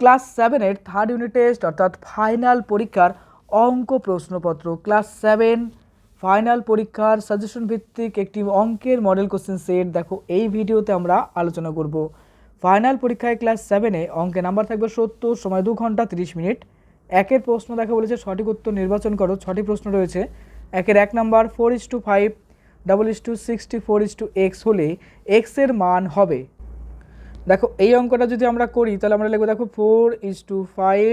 Class সেভেনের third unit test অর্থাৎ final পরীক্ষার অঙ্ক প্রশ্নপত্র। ক্লাস সেভেন ফাইনাল পরীক্ষার সাজেশন ভিত্তিক একটি অঙ্কের মডেল কোশ্চেন সেট দেখো, এই ভিডিওতে আমরা আলোচনা করব। ফাইনাল পরীক্ষায় ক্লাস সেভেনে অঙ্কে নাম্বার থাকবে সত্তর, সময় দু ঘণ্টা তিরিশ মিনিট। একের প্রশ্ন দেখা বলেছে, সঠিক উত্তর নির্বাচন করো, ছটি প্রশ্ন রয়েছে। একের এক number four is to five double is to sixty four is to x হলে এক্সের মান হবে। দেখো, এই অঙ্কটা যদি আমরা করি, তাহলে আমরা লিখব, দেখো four is to five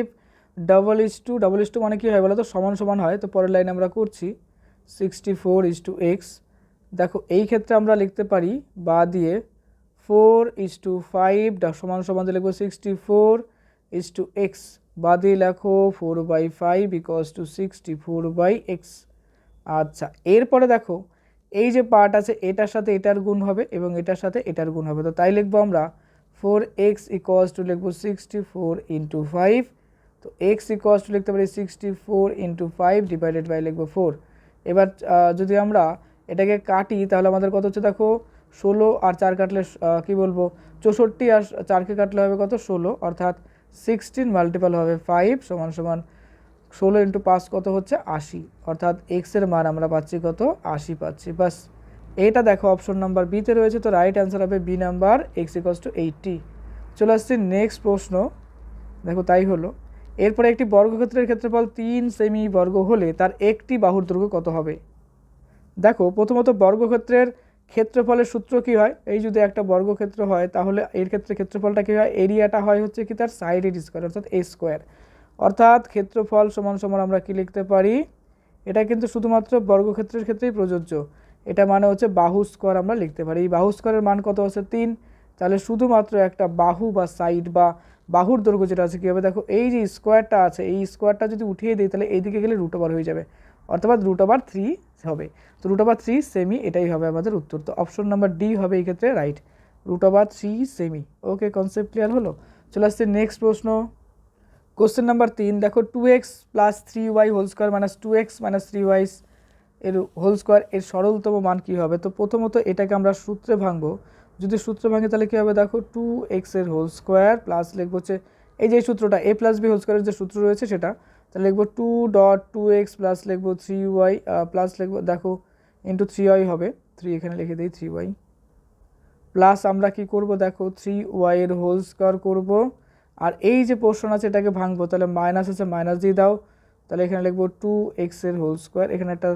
double is to double is to মানে কী হয় বলো তো? সমান সমান হয়। তো পরের লাইন আমরা করছি sixty four is to x দেখো, এই ক্ষেত্রে আমরা লিখতে পারি, বা দিয়ে ফোর ইস টু ফাইভ সমান সমান দিয়ে লিখব sixty four is to x বা দিয়ে লেখো four by five equals to sixty four by x আচ্ছা এরপরে দেখো, এই যে পার্ট আছে, এটার সাথে এটার গুণ হবে, এবং এটার সাথে এটার গুণ হবে। তো তাই লিখব আমরা ফোর এক্স ইকোয়াস টু লিখব সিক্সটি ফোর ইন্টু ফাইভ তো এক্স ইকোয়াস টু লিখতে পারি sixty four into five divided by লিখব ফোর এবার যদি আমরা এটাকে কাটি, তাহলে আমাদের কত হচ্ছে দেখো? ষোলো আর চার কাটলে কি বলব? চৌষট্টি আর চারকে কাটলে হবে কত? ষোলো। অর্থাৎ সিক্সটিন মাল্টিপাল হবে ফাইভ সমান সমান ষোলো ইন্টু পাঁচ কত হচ্ছে? আশি। অর্থাৎ এক্সের মান আমরা পাচ্ছি কত? আশি পাচ্ছি। বাস এইটা দেখো অপশন নাম্বার বিতে রয়েছে, তো রাইট অ্যান্সার হবে B number x equals to eighty চলে আসছি নেক্সট প্রশ্ন। দেখো, তাই হলো। এরপরে একটি বর্গক্ষেত্রের ক্ষেত্রফল তিন সেমি বর্গ হলে তার একটি বাহুর দৈর্ঘ্য কত হবে? দেখো, প্রথমত বর্গক্ষেত্রের ক্ষেত্রফলের সূত্র কি হয়? এই যদি একটা বর্গক্ষেত্র হয়, তাহলে এর ক্ষেত্রে ক্ষেত্রফলটা কী হয়? এরিয়াটা হয় হচ্ছে কি তার সাইডের স্কোয়ার অর্থাৎ এ স্কোয়ার অর্থাৎ ক্ষেত্রফল সমান সমান আমরা কি লিখতে পারি? এটা কিন্তু শুধুমাত্র বর্গক্ষেত্রের ক্ষেত্রেই প্রযোজ্য। এটা মানে হচ্ছে বাহু স্কোয়ার আমরা লিখতে পারি। এই বাহু স্কোয়ারের মান কত আছে? তিন। তাহলে শুধুমাত্র একটা বাহু বা সাইড বা বাহুর দৈর্ঘ্য যেটা আছে কী হবে? দেখো, এই যে স্কোয়ারটা আছে, এই স্কোয়ারটা যদি উঠিয়ে দিই, তাহলে এইদিকে গেলে রুট ওভার হয়ে যাবে। অর্থাৎ রুট ওভার থ্রি হবে। তো রুট ওভার থ্রি সেমি এটাই হবে আমাদের উত্তর। তো অপশন নাম্বার ডি হবে এই ক্ষেত্রে right root over three semi okay concept clear হলো? চলে আসছে নেক্সট প্রশ্ন। কোশ্চেন নাম্বার তিন। দেখো two x plus three y whole square minus two x minus three y's এর হোল স্কোয়ার এর সরলতম মান কী হবে? তো প্রথমত এটাকে আমরা সূত্রে ভাঙবো। যদি সূত্রে ভাঙে তাহলে কী হবে? দেখো টু এক্সের হোল স্কোয়ার প্লাস লিখব হচ্ছে এই যে সূত্রটা এ প্লাস বি হোল স্কোয়ারের যে সূত্র রয়েছে সেটা, তাহলে লিখব two dot two x plus লিখব থ্রি ওয়াই প্লাস লিখব, দেখো ইন্টু থ্রি ওয়াই হবে। থ্রি এখানে লিখে দিই থ্রি ওয়াই প্লাস আমরা কি করব? দেখো থ্রি ওয়াইয়ের হোল স্কোয়ার করব। আর এই যে পোর্শন আছে এটাকে ভাঙবো, তাহলে মাইনাস আছে মাইনাস দিয়ে দাও। তাহলে এখানে লিখব টু এক্সের হোল স্কোয়ার এখানে একটা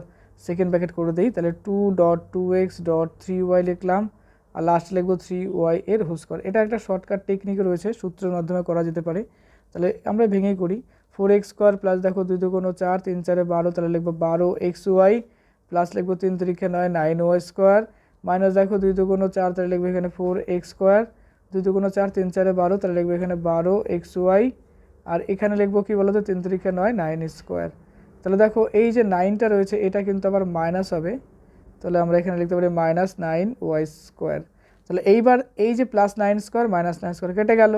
সেকেন্ড ব্র্যাকেট করে দিই, তাহলে two dot two x dot three y লিখলাম, আর লাস্ট লিখব থ্রি ওয়াই এর হোল স্কোয়ার এটা একটা শর্টকাট টেকনিক রয়েছে, সূত্রের মাধ্যমে করা যেতে পারে। তাহলে আমরা ভেঙে করি ফোর এক্স স্কোয়ার প্লাস দেখো দুই দুগুণ চার, তিন চারে বারো, তাহলে লিখব বারো এক্স ওয়াই প্লাস লিখব তিন তিরিখে নয় নাইন ওয়াই স্কোয়ার মাইনাস দেখো দুই দুগুণ চার, তাহলে লিখব এখানে ফোর এক্স স্কোয়ার দুই দুগুণ চার, তিন চারে বারো, তাহলে লিখব এখানে বারো এক্স ওয়াই আর এখানে লিখব কি বলো তো তিন তিরিখে নয় নাইন স্কোয়ার তাহলে দেখো এই যে নাইনটা রয়েছে, এটা কিন্তু আবার মাইনাস হবে। তাহলে আমরা এখানে লিখতে পারি মাইনাস নাইন ওয়াই স্কোয়ার তাহলে এইবার এই যে plus nine square minus nine square কেটে গেল।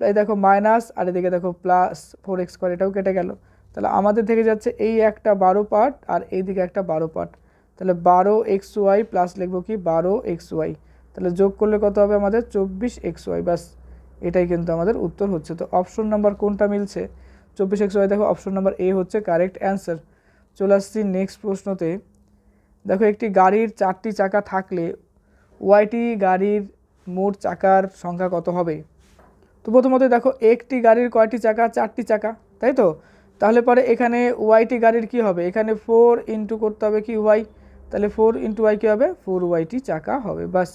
এই দেখো মাইনাস আর এদিকে দেখো প্লাস ফোর এক্স স্কোয়ার এটাও কেটে গেল। তাহলে আমাদের থেকে যাচ্ছে এই একটা বারো পার্ট আর এইদিকে একটা বারো পার্ট তাহলে বারো এক্স ওয়াই প্লাস লিখব কি? বারো এক্স ওয়াই তাহলে যোগ করলে কত হবে আমাদের? চব্বিশ এক্স ওয়াই ব্যাস, এটাই কিন্তু আমাদের উত্তর হচ্ছে। তো অপশন নাম্বার কোনটা মিলছে? চব্বিশ ওয়াই দেখো অপশন নাম্বার এ হচ্ছে কারেক্ট অ্যান্সার চলে আসছি নেক্সট প্রশ্নতে। দেখো, একটি গাড়ির চারটি চাকা থাকলে ওয়াইটি গাড়ির মোট চাকার সংখ্যা কত হবে? তো প্রথমত দেখো, একটি গাড়ির কয়টি চাকা? চারটি চাকা, তাই তো? তাহলে পরে এখানে ওয়াইটি গাড়ির কি হবে? এখানে ফোর ইন্টু করতে হবে কি ওয়াই তাহলে ফোর ইন্টু ওয়াই কী হবে? ফোর ওয়াইটি চাকা হবে বাস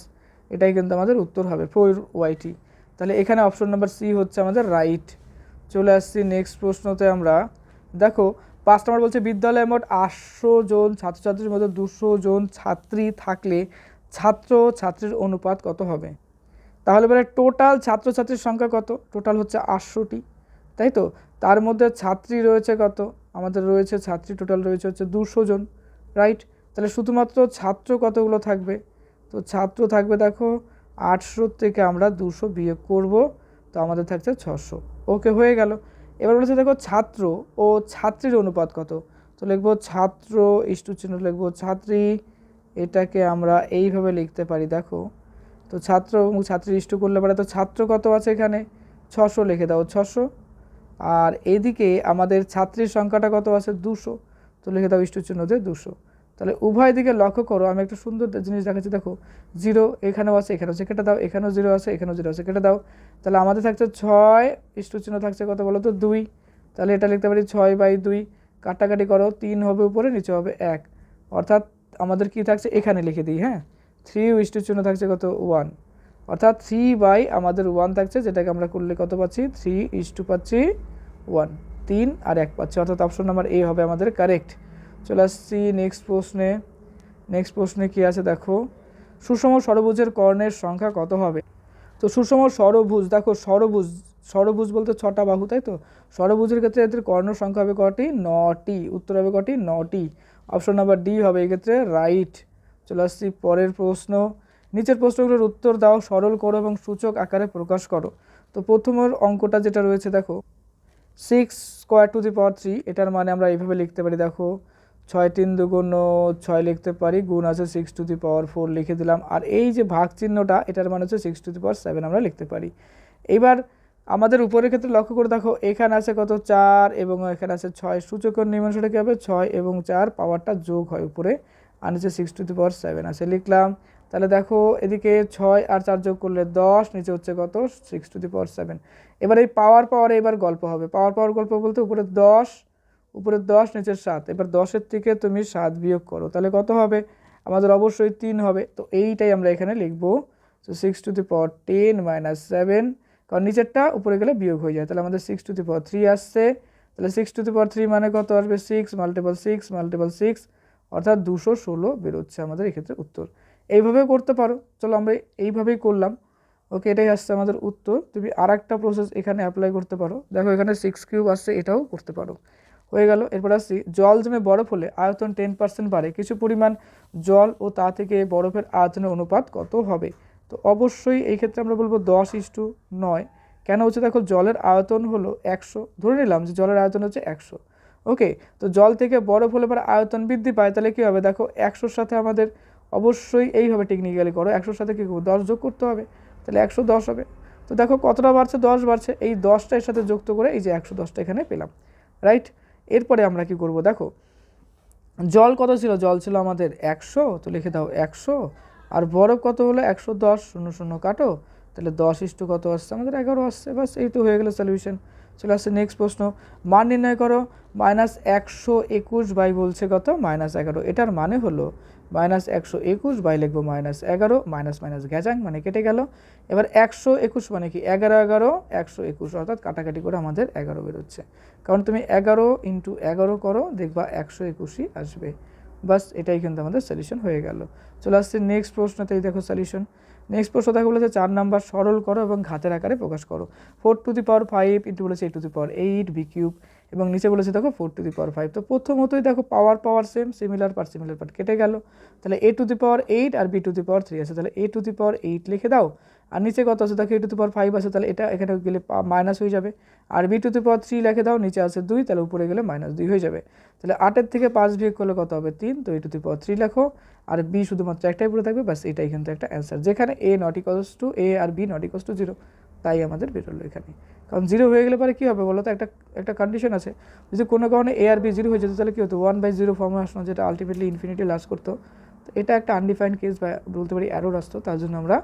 এটাই কিন্তু আমাদের উত্তর হবে ফোর ওয়াইটি তাহলে এখানে অপশন নাম্বার সি হচ্ছে আমাদের রাইট চলে আসছি নেক্সট প্রশ্নতে আমরা। দেখো, পাঁচ নম্বর বলছে, বিদ্যালয়ে মোট আটশো জন ছাত্রছাত্রীর মধ্যে দুশো জন ছাত্রী থাকলে ছাত্র ছাত্রীর অনুপাত কত হবে? তাহলে এবারে টোটাল ছাত্রছাত্রীর সংখ্যা কত? টোটাল হচ্ছে আটশোটি, তাই তো? তার মধ্যে ছাত্রী রয়েছে কত? আমাদের রয়েছে ছাত্রী টোটাল রয়েছে হচ্ছে দুশো জন রাইট তাহলে শুধুমাত্র ছাত্র কতগুলো থাকবে? তো ছাত্র থাকবে, দেখো আটশো থেকে আমরা দুশো বিয়োগ করব। তো আমাদের থাকছে ছশো। ওকে, হয়ে গেল। এবার বলেছে, দেখো, ছাত্র ও ছাত্রীর অনুপাত কত? তো লিখব, ছাত্র ইষ্টু চিহ্ন লিখব, ছাত্রী, এটাকে আমরা এইভাবে লিখতে পারি, দেখো। তো ছাত্র এবং ছাত্রী ইষ্টু করলে পারে তো ছাত্র কত আছে এখানে? ছশো লিখে দাও, ছশো। আর এদিকে আমাদের ছাত্রীর সংখ্যাটা কত আছে? দুশো। তো লিখে দাও ইষ্ট চিহ্ন দিয়ে দুশো। তাহলে উভয় দিকে লক্ষ্য করো, আমি একটা সুন্দর জিনিস দেখাচ্ছি, দেখো জিরো এখানেও আছে এখানেও আছে, কেটে দাও, এখানেও জিরো আছে, এখানেও জিরো আছে, কেটে দাও। তাহলে আমাদের থাকছে ছয় ইষ্ট চিহ্ন থাকছে কত বলো তো? দুই। তাহলে এটা লিখতে পারি ছয় বাই দুই। কাটাকাটি করো, তিন হবে উপরে, নিচে হবে এক। অর্থাৎ আমাদের কি থাকছে? এখানে লিখে দিই হ্যাঁ? থ্রি ইষ্ট চিহ্ন থাকছে কত? ওয়ান অর্থাৎ থ্রি বাই আমাদের ওয়ান থাকছে, যেটাকে আমরা করলে কত পাচ্ছি? থ্রি ইস টু পাচ্ছি ওয়ান তিন আর এক পাচ্ছি, অর্থাৎ অপশন নাম্বার এ হবে আমাদের কারেক্ট চলে আসছি নেক্সট প্রশ্নে। নেক্সট প্রশ্নে কি আছে দেখো? সুষম ষড়ভুজের কর্ণের সংখ্যা কত হবে? তো সুষম ষড়ভুজ দেখো ষড়ভুজ ষড়ভুজ বলতে ছটা বাহু, তাই তো? ষড়ভুজের ক্ষেত্রে এদের কর্ণ সংখ্যা হবে কটি? নটি। উত্তর হবে কটি? নটি। অপশন নাম্বার ডি হবে এক্ষেত্রে রাইট চলে আসছি পরের প্রশ্ন। নিচের প্রশ্নগুলোর উত্তর দাও, সরল করো এবং সূচক আকারে প্রকাশ করো। তো প্রথমের অঙ্কটা যেটা রয়েছে, দেখো। Six square to the power three এটার মানে আমরা এইভাবে লিখতে পারি, দেখো। ছয় তিন দুগুণ ছয় লিখতে পারি, গুণ আছে six to the power four লিখে দিলাম। আর এই যে ভাগ চিহ্নটা, এটার মানে হচ্ছে six to the power seven আমরা লিখতে পারি। এইবার আমাদের উপরের ক্ষেত্রে লক্ষ্য করে দেখো, এখানে আছে কত? চার এবং এখানে আছে ছয়। সূচকের নির্মাণটা কী হবে? ছয় এবং চার পাওয়ারটা যোগ হয় উপরে। আর নিচে six to the power seven আছে, লিখলাম। তাহলে দেখো, এদিকে ছয় আর চার যোগ করলে দশ, নিচে হচ্ছে কত? Six to the power seven এবার এই পাওয়ার পাওয়ারে এবার গল্প হবে। পাওয়ার পাওয়ার গল্প বলতে উপরে দশ উপরে দশ নিচের সাত। এবার দশের থেকে তুমি সাত বিয়োগ করো, তাহলে কত হবে? আমাদের অবশ্যই তিন হবে। তো এইটাই আমরা এখানে লিখব। তো six to the power ten minus seven কারণ নিচেরটা উপরে গেলে বিয়োগ হয়ে যায়। তাহলে আমাদের six to the power three আসছে। তাহলে six to the power three মানে কত আসবে? Six multiple six multiple six অর্থাৎ দুশো ষোলো বেরোচ্ছে আমাদের এক্ষেত্রে উত্তর। এইভাবে করতে পারো। চলো আমরা এইভাবেই করলাম। ওকে, এটাই আসছে আমাদের উত্তর। তুমি আর একটা প্রসেস এখানে অ্যাপ্লাই করতে পারো। দেখো এখানে সিক্স কিউব আসছে, এটাও করতে পারো। হয়ে গেল। এরপর আসছি, জল জমে বরফ হলে আয়তন টেন পার্সেন্ট বাড়ে। কিছু পরিমাণ জল ও তা থেকে বরফের আয়তনের অনুপাত কত হবে? তো অবশ্যই এই ক্ষেত্রে আমরা বলব দশ ইস্টু নয়। কেন হচ্ছে দেখো, জলের আয়তন হলো একশো। ধরে নিলাম যে জলের আয়তন হচ্ছে একশো। ওকে, তো জল থেকে বরফ হলে পরে আয়তন বৃদ্ধি পায়, তাহলে কী হবে? দেখো, একশোর সাথে আমাদের অবশ্যই এইভাবে টেকনিক্যালি করো। একশোর সাথে কী করব? দশ যোগ করতে হবে, তাহলে একশো দশ হবে। তো দেখো, কতটা বাড়ছে? দশ বাড়ছে। এই দশটা এর সাথে যুক্ত করে এই যে একশো দশটা এখানে পেলাম। রাইট এরপরে আমরা কি করব? দেখো, জল কত ছিল? জল ছিল আমাদের একশো, তো লিখে দাও একশো। আর বরফ কত হলো? একশো দশ, শূন্য শূন্য কাটো। তাহলে দশ ইস্টু কত আসছে? আমাদের এগারো আসছে। বাস এই তো হয়ে গেলো সলিউশন চলে আসছে নেক্সট প্রশ্ন। মান নির্ণয় করো। মাইনাস একশো একুশ বাই বলছে কত? মাইনাস এগারো। এটার মানে হলো মাইনাস একশো একুশ, বাই লিখব মাইনাস এগারো, মাইনাস মাইনাস গ্যাজাং মানে কেটে গেল। এবার একশো একুশ মানে কি? এগারো এগারো, একশো একুশ, অর্থাৎ কাটাকাটি করে আমাদের এগারো বেরোচ্ছে। কারণ তুমি এগারো ইন্টু এগারো করো, দেখবা একশো একুশই আসবে। বাস এটাই কিন্তু আমাদের সলিউশন হয়ে গেল। চলে আসছে নেক্সট প্রশ্নতেই দেখো সলিউশন নেক্সট প্রশ্ন দেখা বলেছে চার নাম্বার সরল করো এবং ঘাতের আকারে প্রকাশ করো। Four to the power five into বলেছে eight to the power eight B cube এবং নিচে বলেছে, দেখো four to the power five তো প্রথমতই দেখো power power same similar par similar part কেটে গেল। তাহলে A to the power eight R B to the power three আছে। তাহলে A to the power eight লিখে দাও। আর নিচে কত আছে? দেখো এ টু দি পাওয়ার ফাইভ আছে। তাহলে এটা এখানে গেলে মাইনাস হয়ে যাবে। আর B to the power three লিখে দাও, নিচে আছে দুই, তাহলে উপরে গেলে মাইনাস দুই হয়ে যাবে। তাহলে আটের থেকে পাঁচ বিয়োগ করলে কত হবে? তিন। তো এ টু দি পাওয়ার থ্রি লেখো। আর বি শুধুমাত্র একটাই পুরো থাকবে, ব্যাস এটাই কিন্তু একটা অ্যান্সার যেখানে A not equals to A R B not equals to zero তাই আমাদের বেরোলো এখানে। কারণ জিরো হয়ে গেলে পরে কী হবে বলো তো একটা একটা কন্ডিশন আছে। যদি কোনো কারণে এ আর বি জিরো হয়ে যেত, তাহলে কী হতো? ওয়ান বাই জিরো ফর্মে আসলো যেটা আলটিমেটলি ইনফিনিটি লাস্ট করতো। তো এটা একটা আনডিফাইন্ড কেস বা বলতে পারি অ্যারোর আসতো, তার জন্য আমরা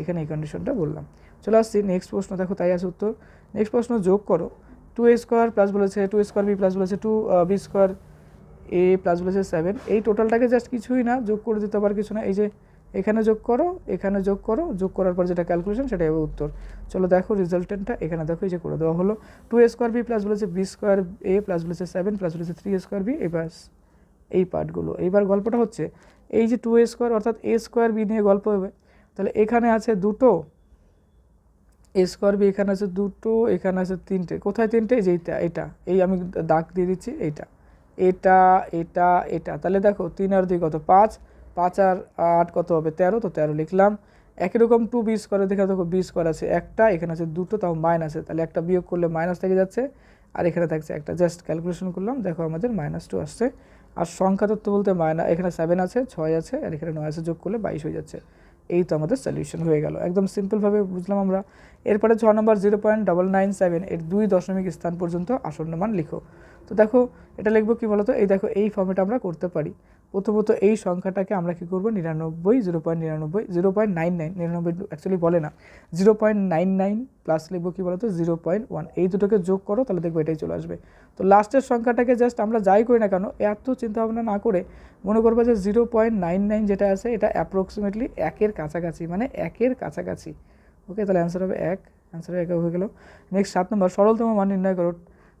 এখানে এই কন্ডিশনটা বললাম। চলে আসছি নেক্সট প্রশ্ন, দেখো তাই আছে উত্তর। নেক্সট প্রশ্ন যোগ করো। টু এ স্কোয়ার প্লাস বলেছে টু স্কোয়ার বি প্লাস বলেছে two B square A plus বলেছে সেভেন এই টোটালটাকে জাস্ট কিছুই না, যোগ করে দিতে পার, কিছু না। এই যে এখানে যোগ করো, এখানে যোগ করো, যোগ করার পর যেটা ক্যালকুলেশন সেটাই হবে উত্তর। চলো দেখো রেজাল্টেন্টটা এখানে দেখো এই যে করে দেওয়া হলো। Two A square B plus বলেছে বি স্কোয়ার এ প্লাস বলেছে সেভেন প্লাস বলেছে থ্রি স্কোয়ার বি এবার এই পার্টগুলো এইবার গল্পটা হচ্ছে, এই যে টু এ স্কোয়ার অর্থাৎ এ স্কোয়ার বি নিয়ে গল্প হবে, তাহলে এখানে আছে দুটো এ স্কোয়ার বি এখানে আছে দুটো, এখানে আছে তিনটে। কোথায় তিনটে? যে এইটা, এটা। এই আমি দাগ দিয়ে দিচ্ছি, এইটা। এটা এটা এটা। তাহলে দেখো, তিন আর দুই কত? পাঁচ। পাঁচ আর আট কত হবে? তেরো, তো তেরো লিখলাম। একই রকম টু বি স্কোয়ারে দেখে দেখো বি স্কোয়ার আছে একটা, এখানে আছে দুটো, তাও মাইনাস আছে। তাহলে একটা বিয়োগ করলে মাইনাস থেকে যাচ্ছে, আর এখানে থাকছে একটা। জাস্ট ক্যালকুলেশন করলাম, দেখো আমাদের মাইনাস টু আসছে। আর সংখ্যা তত্ত্ব বলতে মাইনা এখানে সেভেন আছে, ছয় আছে, আর এখানে নয় আছে, যোগ করলে বাইশ হয়ে যাচ্ছে। এই তো আমাদের সলিউশন হয়ে গেল। একদম সিম্পলভাবে বুঝলাম আমরা। এরপরে ছ নম্বর zero point double nine seven এর দুই দশমিক স্থান পর্যন্ত আসন্ন মান লিখো। তো দেখো, এটা লিখব কি বলতো? এই দেখো, এই ফর্মেট আমরা করতে পারি। প্রথমত এই সংখ্যাটাকে আমরা কি করব? নিরানব্বই জিরো পয়েন্ট নিরানব্বই জিরো পয়েন্ট নাইন নাইন নিরানব্বই অ্যাকচুয়ালি বলে না। Zero point nine nine plus লিখব কি বলতো? জিরো পয়েন্ট ওয়ান এই দুটোকে যোগ করো, তাহলে দেখব এটাই চলে আসবে। তো লাস্টের সংখ্যাটাকে জাস্ট আমরা যাই করি না কেন, এত চিন্তা ভাবনা না করে মনে করব যে জিরো পয়েন্ট নাইন নাইন যেটা আছে, এটা অ্যাপ্রক্সিমেটলি একের কাছাকাছি মানে একের কাছাকাছি। ওকে তাহলে অ্যান্সার হবে এক অ্যান্সার এক হয়ে গেল। নেক্সট সাত নম্বর, সরলতম মান নির্ণয় করো।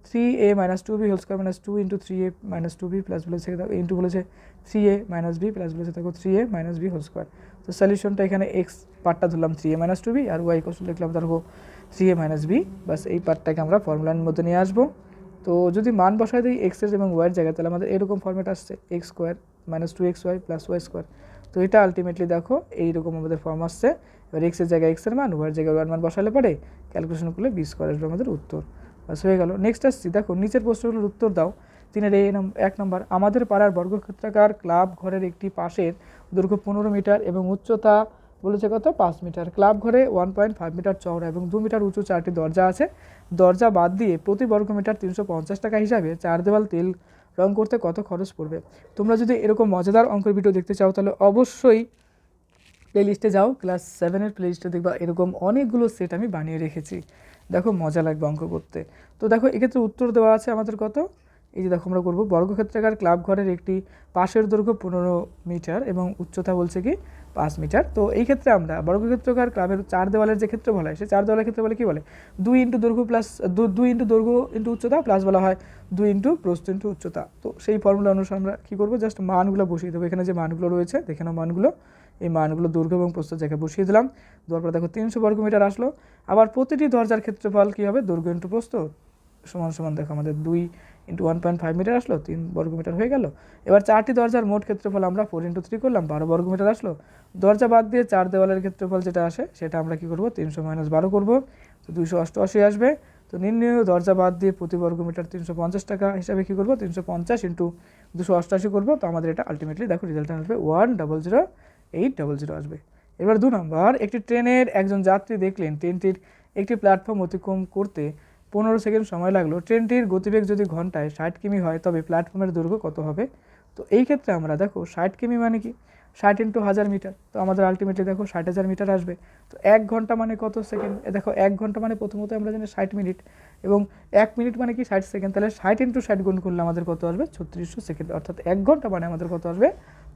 Three A minus two B whole square minus two into three A minus two B plus বলেছে ইন্টু বলেছে three A minus B plus বলেছে দেখো three A minus B whole square তো সলিউশনটা এখানে এক্স পার্টটা ধরলাম three A minus two B R Y question লিখলাম ধরবো থ্রি এ মাইনাস বি বাস এই পার্টটাকে আমরা ফর্মুলার মধ্যে নিয়ে আসব। তো যদি মান বসায় দিই এক্সের এবং ওয়াইয়ের জায়গায়, তাহলে আমাদের এরকম ফর্মেট আসছে X square minus two X Y plus Y square তো এটা আলটিমেটলি দেখো এইরকম আমাদের ফর্ম আসছে। এবার এক্সের জায়গায় এক্সের মান ওয়াইয়ের জায়গায় ওয়ার মান বসালে পরে ক্যালকুলেশন করলে বি স্কোয়ার আসবে আমাদের উত্তর। বাস হয়ে গেল। নেক্সট আসছি, দেখো, নিচের প্রশ্নগুলোর উত্তর দাও। তিনের এই এক নম্বর, আমাদের পাড়ার বর্গক্ষেত্রাকার ক্লাব ঘরের একটি পাশের দৈর্ঘ্য পনেরো মিটার এবং উচ্চতা বলেছে কত? পাঁচ মিটার। ক্লাব ঘরে ওয়ান পয়েন্ট ফাইভ মিটার চওড়া এবং দু মিটার উঁচু চারটি দরজা আছে। দরজা বাদ দিয়ে প্রতি বর্গ মিটার তিনশো পঞ্চাশ টাকা হিসাবে চার দেওয়াল তেল রং করতে কত খরচ পড়বে? তোমরা যদি এরকম মজাদার অঙ্কের ভিডিও দেখতে চাও, তাহলে অবশ্যই প্লেলিস্টে যাও ক্লাস সেভেনের প্লেলিস্টে দেখবা এরকম অনেকগুলো সেট আমি বানিয়ে রেখেছি। দেখো মজা লাগবে অঙ্ক করতে। তো দেখো এক্ষেত্রে উত্তর দেওয়া আছে আমাদের কত? এই যে দেখো আমরা করব, বর্গক্ষেত্রাকার ক্লাব ঘরের একটি পাশের দৈর্ঘ্য পনেরো মিটার এবং উচ্চতা বলছে কি? পাঁচ মিটার। তো এই ক্ষেত্রে আমরা বর্গক্ষেত্রকার ক্লাবের চার দেওয়ালের যে ক্ষেত্রে বলা হয়, সে চার দেওয়ালের ক্ষেত্রে বলে কী বলে? দুই ইন্টু দৈর্ঘ্য প্লাস দুই ইন্টু দৈর্ঘ্য ইন্টু উচ্চতা প্লাস বলা হয় দুই ইন্টু প্রস্থ ইন্টু উচ্চতা। তো সেই ফর্মুলা অনুসারে আমরা কী করব? জাস্ট মানগুলো বসিয়ে দেবো। এখানে যে মানগুলো রয়েছে, দেখে নাও মানগুলো। এই মানগুলো দৈর্ঘ্য এবং প্রস্থ জায়গায় বসিয়ে দিলাম। দেওয়ার পর দেখো তিনশো বর্গমিটার আসলো। আবার প্রতিটি দরজার ক্ষেত্রফল কী হবে? দৈর্ঘ্য ইন্টু প্রস্থ সমান সমান দেখো আমাদের দুই into one point five metre আসলো, তিন বর্গমিটার হয়ে গেল। এবার চারটি দরজার মোট ক্ষেত্রফল আমরা ফোর ইন্টু থ্রি করলাম, বারো বর্গমিটার আসলো। দরজা বাদ দিয়ে চার দেওয়ালের ক্ষেত্রফল যেটা আসে, সেটা আমরা কী করব? তিনশো মাইনাস বারো করব। তো দুইশো অষ্টআশি আসবে। তো নির্ণয় দরজা বাদ দিয়ে প্রতি বর্গমিটার তিনশো পঞ্চাশ টাকা হিসাবে কী করব? তিনশো পঞ্চাশ ইন্টু দুশো অষ্টআশি করব। তো আমাদের এটা আলটিমেটলি দেখো রেজাল্ট আসবে one double zero eight double zero আসবে। এবার দু নম্বর, একটি ট্রেনের একজন যাত্রী দেখলেন, ট্রেনটির একটি প্ল্যাটফর্ম অতিক্রম করতে পনেরো সেকেন্ড সময় লাগল। ট্রেনটির গতিবেগ যদি ঘন্টায় ষাট কিমি হয়, তবে প্ল্যাটফর্মের দৈর্ঘ্য কত হবে? তো এই ক্ষেত্রে আমরা দেখো, ষাট কিমি মানে কি? ষাট ইন্টু হাজার মিটার। তো আমাদের আলটিমেটলি দেখো, ষাট হাজার মিটার আসবে। তো এক ঘণ্টা মানে কত সেকেন্ড? দেখো, এক ঘণ্টা মানে প্রথমত আমরা জানি ষাট মিনিট। এবং এক মিনিট মানে কি ষাট সেকেন্ড? তাহলে ষাট ইন্টু ষাট গুণ করলে আমাদের কত আসবে? ছত্রিশশো সেকেন্ড। অর্থাৎ এক ঘণ্টা মানে আমাদের কত আসবে?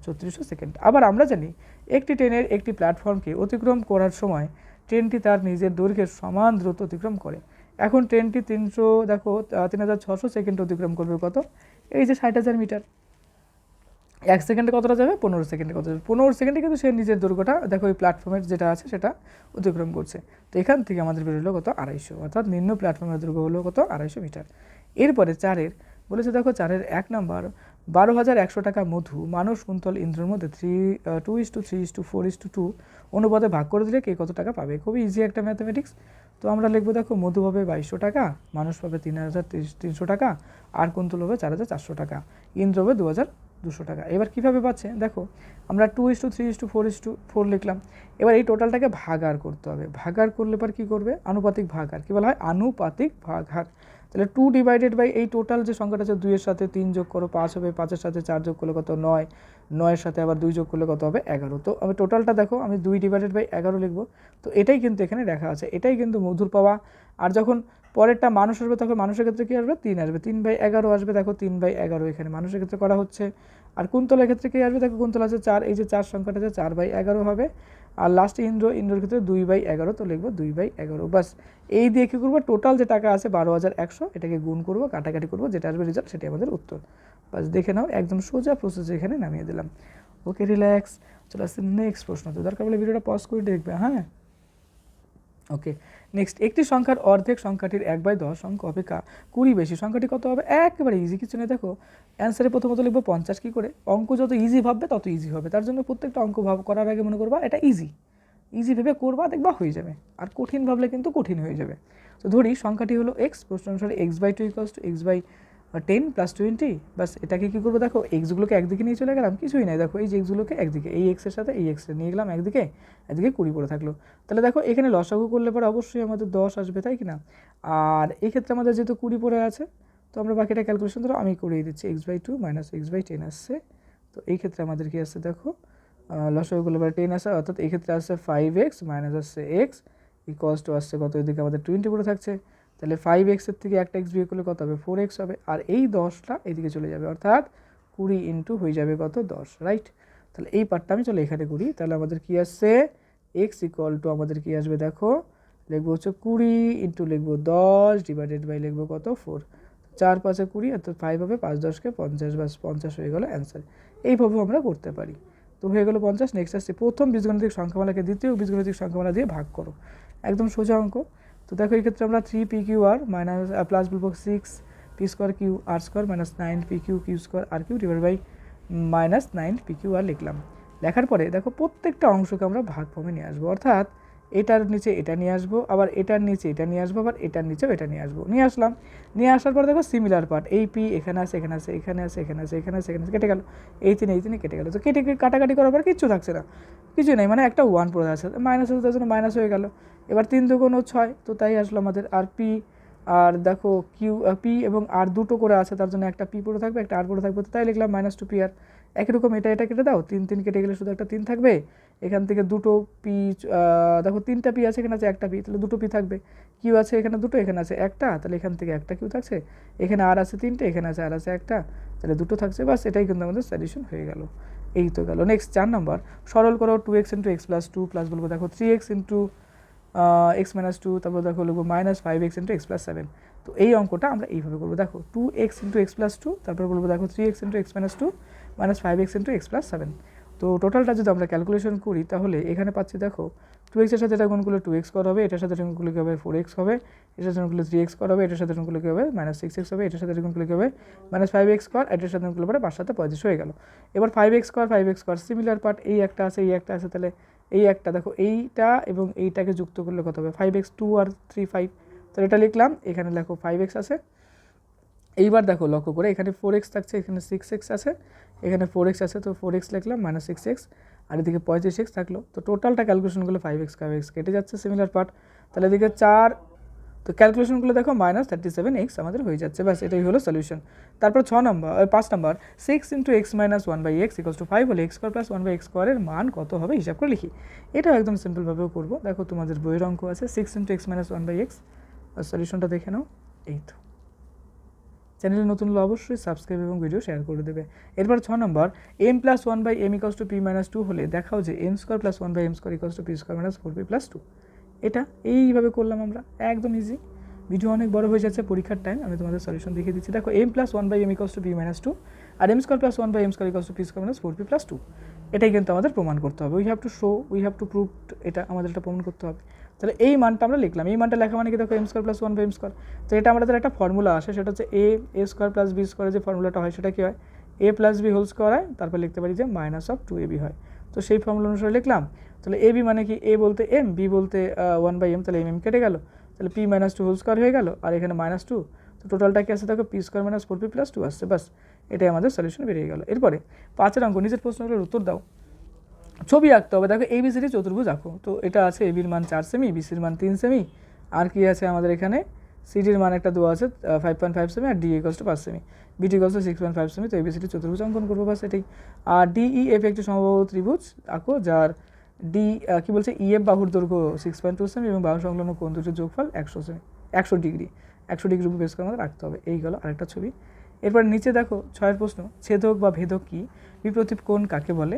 ছত্রিশশো সেকেন্ড। আবার আমরা জানি একটি ট্রেনের একটি প্ল্যাটফর্মকে অতিক্রম করার সময় ট্রেনটি তার নিজের দৈর্ঘ্যের সমান দ্রুত অতিক্রম করে। এখন ট্রেনটি তিনশো, দেখো তিন হাজার ছশো সেকেন্ড অতিক্রম করবে কত? এই যে ষাট হাজার মিটার। এক সেকেন্ডে কতটা যাবে? পনেরো সেকেন্ডে কত যাবে? পনেরো সেকেন্ডে কিন্তু সে নিজের দৈর্ঘ্যটা, দেখো ওই প্ল্যাটফর্মের যেটা আছে সেটা অতিক্রম করছে। তো এখান থেকে আমাদের বেরোলো কত? আড়াইশো। অর্থাৎ নিম্ন প্ল্যাটফর্মের দৈর্ঘ্য হলো কত? আড়াইশো মিটার। এরপরে চারের, বলেছে, দেখো, চারের এক নাম্বার বারো হাজার একশো টাকা মধু মানুষ কুন্তল ইন্দ্রের মধ্যে three two is to three is to four is to two অনুপাতে ভাগ করে দিলে কে কত টাকা পাবে? খুবই ইজি একটা ম্যাথামেটিক্স তো আমরা লিখব দেখো, মধু পাবে বাইশশো টাকা মানুষ পাবে তিন হাজার তিনশো টাকা, আর কুন্তল হবে চার হাজার চারশো টাকা, ইন্দ্র হবে দু হাজার দুশো টাকা। এবার কীভাবে পাচ্ছে? দেখো, আমরা two is to three is to four is to four লিখলাম। এবার এই টোটালটাকে ভাগার করতে হবে। ভাগার করলে পর কী করবে? আনুপাতিক ভাগার কী বলা হয়? আনুপাতিক ভাগার তাহলে টু ডিভাইডেড বাই এই টোটাল যে সংখ্যাটা আছে দুইয়ের সাথে তিন যোগ করো, পাঁচ হবে, পাঁচের সাথে চার যোগ করলে কত? নয়। নয়ের সাথে আবার দুই যোগ করলে কত হবে? এগারো। তো আমি টোটালটা দেখো, আমি দুই ডিভাইডেড বাই এগারো লিখব। তো এটাই কিন্তু এখানে দেখা আছে। এটাই কিন্তু মধুর পাওয়া। আর যখন পরেরটা মানুষ আসবে, তখন মানুষের ক্ষেত্রে কী আসবে? তিন আসবে। তিন বাই এগারো আসবে, দেখো তিন বাই এগারো এখানে মানুষের ক্ষেত্রে করা হচ্ছে। আর কুন্তলের ক্ষেত্রে কী আসবে? দেখো কুন্তল আছে চার, এই যে চার সংখ্যাটা আছে, চার বাই এগারো হবে। আর লাস্টে ইন্দ্র, ইন্দ্রর ক্ষেত্রে দুই বাই এগারো, তো লিখব দুই বাই এগারো। বাস, এই দিয়ে কী করব? টোটাল যে টাকা আছে বারো হাজার একশো, এটাকে গুণ করব, কাটাকাটি করব, যেটা আসবে রেজাল্ট সেটাই আমাদের উত্তর। বাস, দেখে নাও, একদম সোজা প্রসেস এখানে নামিয়ে দিলাম। ওকে রিল্যাক্স চলে আসছে নেক্সট প্রশ্ন। তো দরকার বলে ভিডিওটা পজ করে দেখবে হ্যাঁ? ওকে নেক্সট একটি সংখ্যার অর্ধেক সংখ্যাটির এক বাই দশ অঙ্ক অপেক্ষা কুড়ি বেশি। সংখ্যাটি কত হবে? একেবারে ইজি কিছু নেই। দেখো অ্যান্সারে প্রথমত লিখব পঞ্চাশ, কী করে? অঙ্ক যত ইজি ভাববে, তত ইজি হবে। তার জন্য প্রত্যেকটা অঙ্ক ভাব করার আগে মনে করবা, এটা ইজি ইজি ভেবে করবা, দেখবা হয়ে যাবে। আর কঠিন ভাবলে কিন্তু কঠিন হয়ে যাবে। তো ধরি, সংখ্যাটি হলো এক্স প্রশ্ন অনুসারে X by two equals two X by ten plus twenty বাস এটাকে কী করব? দেখো এক্সগুলোকে একদিকে নিয়ে চলে গেলাম, কিছুই নাই। দেখো, এই যে এক্সগুলোকে একদিকে, এই এক্সের সাথে এই এক্সে নিয়ে গেলাম একদিকে একদিকে কুড়ি পড়ে থাকল। তাহলে দেখো, এখানে লসাগু করলে পরে অবশ্যই আমাদের দশ আসবে, তাই কি না আর এই ক্ষেত্রে আমাদের যেহেতু কুড়ি পড়ে আছে, তো আমরা বাকিটা ক্যালকুলেশন ধরো, আমি করিয়ে দিচ্ছি X by two minus X by ten আসছে। তো এই ক্ষেত্রে আমাদের কি আসছে, দেখো লসাগু করলে পরে টেন আসে, অর্থাৎ এই ক্ষেত্রে আসছে ফাইভ এক্স মাইনাস আসছে এক্স ইকোয়াস টু আসছে কত? এদিকে আমাদের টোয়েন্টি পড়ে থাকছে। তাহলে ফাইভ এক্সের থেকে একটা এক্স বিয়ে করলে কত হবে? ফোর এক্স হবে। আর এই দশটা এদিকে চলে যাবে, অর্থাৎ কুড়ি ইন্টু হয়ে যাবে কত? দশ রাইট তাহলে এই পার্টটা আমি চলো এখানে করি। তাহলে আমাদের কি আসছে? এক্স ইকুয়াল টু আমাদের কি আসবে দেখো? লিখব হচ্ছে কুড়ি ইন্টু লিখব দশ ডিভাইডেড বাই লিখব কত? ফোর চার পাঁচে কুড়ি, অর্থাৎ ফাইভ হবে পাঁচ দশকে পঞ্চাশ বা পঞ্চাশ হয়ে গেলো অ্যান্সার এইভাবেও আমরা করতে পারি। তো হয়ে গেলো পঞ্চাশ নেক্সট আসছে প্রথম বীজগণিতিক সংখ্যামালাকে দ্বিতীয় বীজগণিতিক সংখ্যামালা দিয়ে ভাগ করো। একদম সোজা অঙ্ক। তো দেখো, এই ক্ষেত্রে আমরা three P Q R minus plus বলব six P square Q R square minus nine P Q Q square R Q divide by minus nine P Q R লিখলাম। লেখার পরে দেখো, প্রত্যেকটা অংশকে আমরা ভাগ ফর্মে নিয়ে আসব। অর্থাৎ এটার নিচে এটা নিয়ে আসব, আবার এটার নিচে এটা নিয়ে আসব, আবার এটার নিচেও এটা নিয়ে আসব। নিয়ে আসলাম। নিয়ে আসার পর দেখো সিমিলার পার্ট এই পি এখানে আছে এখানে আছে এখানে আছে এখানে আছে এখানে আছে এখানে আছে, কেটে গেল। এই তিন, এই তিনে কেটে গেল। তো কেটে কাটাকাটি করার পর কিচ্ছু থাকছে না। কিছু নেই মানে একটা ওয়ান পড়ে আছে। মাইনাস হতে জন্য মাইনাস হয়ে গেল। এবার তিন দুগুণ ছয়, তো তাই আসলো আমাদের আর পি আর দেখো কিউ পি এবং আর দুটো করে আছে, তার জন্য একটা পি পড়ে থাকবে, একটা আর পড়ে থাকবে, তো তাই লিখলাম মাইনাস টু পি আর একই রকম এটা এটা কেটে দাও। তিন তিন কেটে গেলে শুধু একটা তিন থাকবে। এখান থেকে দুটো পি দেখো তিনটা পি আছে, এখানে আছে একটা পি, তাহলে দুটো পি থাকবে। কিউ আছে, এখানে দুটো, এখানে আছে একটা, তাহলে এখান থেকে একটা কিউ থাকছে। এখানে আর আছে তিনটে, এখানে আছে আর আছে একটা, তাহলে দুটো থাকছে বাস এটাই কিন্তু আমাদের সলিউশন হয়ে গেল। এই তো গেল। নেক্সট চার নম্বর সরল করো two X into X plus two plus বলব, দেখো three X into X minus two তারপর দেখো লিখব minus five X into X plus seven তো এই অঙ্কটা আমরা এইভাবে করব। দেখো two X into X plus two তারপর বলব দেখো three X into X minus two minus five X into X plus seven তো টোটালটা যদি আমরা ক্যালকুলেশন করি, তাহলে এখানে পাচ্ছি দেখো টু এক্সের সাথে এটা গুণ টু এক্স করা হবে, এটার সাথে গুণ করলে কী হবে? ফোর এক্স হবে, এটার সাথে গুণ করলে থ্রি এক্স করা হবে, এটার সাথে গুণ করলে কী হবে? মাইনাস সিক্স এক্স হবে, এটার সাথে গুণ করলে কী হবে? মাইনাস ফাইভ এক্স কর, এটার সাথে গুণ করলে পরে পাঁচ সাথে পঁয়ত্রিশ হয়ে গেল। এবার ফাইভ এক্স কর ফাইভ এক্স কর সিমিলার পার্ট এই একটা আছে, এই একটা আছে, তাহলে এই একটা, দেখো এইটা এবং এইটাকে যুক্ত করলে কত হবে? ফাইভ এক্স টু আর থ্রি ফাইভ তাহলে এটা লিখলাম, এখানে লেখো ফাইভ এক্স আছে। এইবার দেখো লক্ষ্য করে, এখানে ফোর এক্স থাকছে, এখানে সিক্স এক্স আছে এখানে ফোর এক্স আছে, তো ফোর এক্স লিখলাম মাইনাস সিক্স এক্স আর এদিকে পঁয়ত্রিশ এক্স থাকল। তো টোটালটা ক্যালকুলেশন করলে ফাইভ এক্স ফাইভ এক্স কেটে যাচ্ছে সিমিলার পার্ট তাহলে এদিকে চার, তো ক্যালকুলেশনগুলো দেখো মাইনাস থার্টি সেভেন এক্স আমাদের হয়ে যাচ্ছে, ব্যাস, এটাই হলো সলিউশন তারপর ছ নম্বর পাঁচ নম্বর six into X minus one by X equals to five হলে X square plus one by X স্কোয়ারের মান কত হবে হিসাব করে লিখি। এটাও একদম সিম্পলভাবেও করব। দেখো তোমাদের বইয়ের অঙ্ক আছে six into X minus one by X সলিউশনটা দেখে নাও। এই তো। চ্যানেলে নতুন হলে অবশ্যই সাবস্ক্রাইব এবং ভিডিও শেয়ার করে দেবে। এরপর ছ নম্বর M plus one by M equals to P minus two হলে দেখাও যে M square plus one by M square equals to P square minus four P plus two এটা এইভাবে করলাম আমরা, একদম ইজি ভিডিও অনেক বড় হয়ে যাচ্ছে, পরীক্ষার টাইম আমি তোমাদের সলিউশন দেখিয়ে দিচ্ছি। দেখো M plus one by M equals to P minus two R M square plus one by M square equals to P square minus four P plus two এটাই কিন্তু আমাদের প্রমাণ করতে হবে। We have to show we have to prove এটা আমাদের এটা প্রমাণ করতে হবে। তাহলে এই মানটা আমরা লিখলাম। এই মানটা লেখা মানে কি? দেখো M square plus one by M square তো এটা আমাদের একটা ফর্মুলা আসে, সেটা হচ্ছে A A square plus B স্কোয়ারের যে ফর্মুলাটা হয়, সেটা কী হয়? A plus B whole square হয়, তারপর লিখতে পারি যে minus of two A B হয়। তো সেই ফর্মুলা অনুসারে লিখলাম। তাহলে এ বি মানে কি? এ বলতে এম বি বলতে ওয়ান বাই এম তাহলে এম এম কেটে গেল। তাহলে P minus two whole square হয়ে গেল, আর এখানে মাইনাস টু তো টোটালটা কি আছে? দেখো P square minus four P plus two আসছে বাস এটাই আমাদের সলিউশন বেরিয়ে গেল। এরপরে, পাঁচের অঙ্ক, নিজের প্রশ্নগুলোর উত্তর দাও। ছবি আঁকতে হবে। দেখো এবিসিডি চতুর্ভুজ আঁকো। তো এটা আছে এবির মান চার সেমি বিসির মান তিন সেমি আর কি আছে আমাদের এখানে? সিডির মান একটা দেওয়া আছে ফাইভ পয়েন্ট ফাইভ সেমি আর ডি ইকস টু পাঁচ semi BT equals to six point five semi তো এবিসিডি চতুর্ভুজ অঙ্কন করব বাস এটাই। আর ডিই এফ একটি সমবাহু ত্রিভুজ আঁকো, যার ডি কি বলছে? ইএফ বাহুর দৈর্ঘ্য সিক্স পয়েন্ট টু সেমি এবং বাহু সংলগ্ন কোন দুটির যোগফল একশো সেমি একশো ডিগ্রি। একশো ডিগ্রি বেস করে আমাদের রাখতে হবে। এই গেল আরেকটা ছবি। এরপর নিচে দেখো, ছয়ের প্রশ্ন, ছেদক বা ভেদক কী? বিপ্রতীপ কোণ কাকে বলে?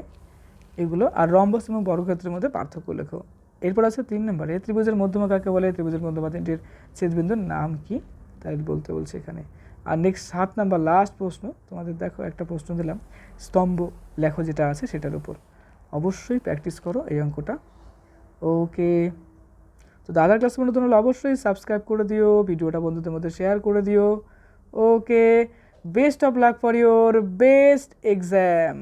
এগুলো আর রম্বস এবং বর্গক্ষেত্রের মধ্যে পার্থক্য লেখো। এরপর আছে তিন নম্বরে, ত্রিভুজের মধ্যমা কাকে বলে? ত্রিভুজের মধ্যমা তিনটির ছেদবিন্দুর নাম কি? তাই বলতে বলছে এখানে। আর নেক্সট সাত নাম্বার লাস্ট প্রশ্ন, তোমাদের দেখো একটা প্রশ্ন দিলাম। স্তম্ভ লেখো যেটা আছে সেটার উপর। অবশ্যই প্র্যাকটিস করো এই অঙ্কটা। ওকে তো দাদার ক্লাস মনে হলে অবশ্যই সাবস্ক্রাইব করে দিও, ভিডিওটা বন্ধুদের মধ্যে শেয়ার করে দিও। Okay best of luck for your best exam